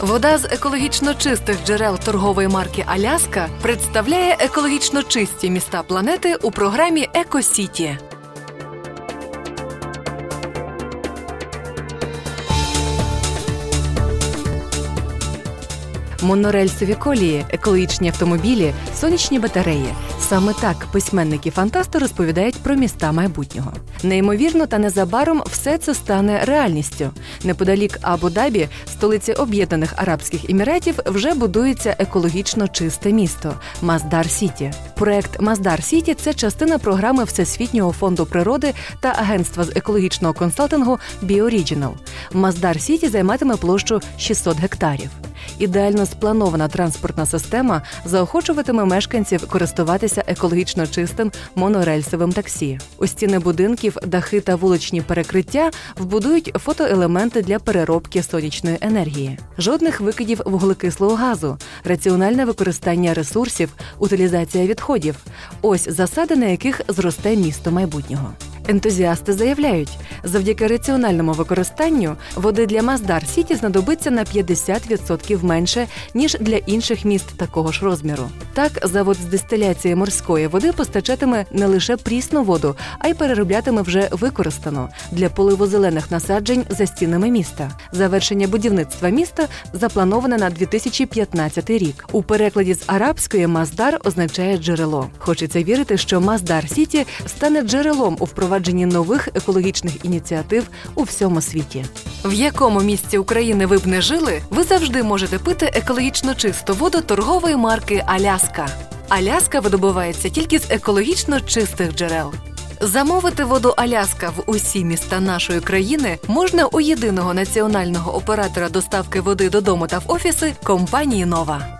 Вода з екологічно чистих джерел торгової марки Аляска представляє екологічно чисті міста планети у програмі Екосіті. Монорельсові колії, екологічні автомобілі, сонячні батареї. Саме так письменники фантасти розповідають про міста майбутнього. Неймовірно, та незабаром все це стане реальністю. Неподалік Абу-Дабі, столиці Об'єднаних Арабських Еміратів, вже будується екологічно чисте місто Маздар Сіті. Проект Маздар Сіті це частина програми Всесвітнього фонду природи та агентства з екологічного консалтингу Біоріджінал. Маздар Сіті займатиме площу 600 гектарів. Ідеально спланована транспортна система заохочуватиме мешканців користуватися екологічно чистим монорельсовим таксі. У стіни будинків, дахи та вуличні перекриття вбудують фотоелементи для переробки сонячної енергії, жодних викидів вуглекислого газу, раціональне використання ресурсів, утилізація відходів ось засади, на яких зросте місто майбутнього. Ентузіасти заявляють, завдяки раціональному використанню води для Маздар Сіті знадобиться на 50% менше ніж для інших міст такого ж розміру. Так, завод з дистиляції морської води постачатиме не лише прісну воду, а й перероблятиме вже використану для поливу зелених насаджень за стінами міста. Завершення будівництва міста заплановане на 2015 рік. У перекладі з арабської Маздар означає джерело. Хочеться вірити, що Маздар Сіті стане джерелом у впровадженні нових екологічних ініціатив у всьому світі. В якому місці України ви б не жили, ви завжди можете пити екологічно чисту воду торгової марки Аляска. Аляска видобувається тільки з екологічно чистих джерел. Замовити воду Аляска в усі міста нашої країни можна у єдиного національного оператора доставки води додому та в офіси компанії Нова.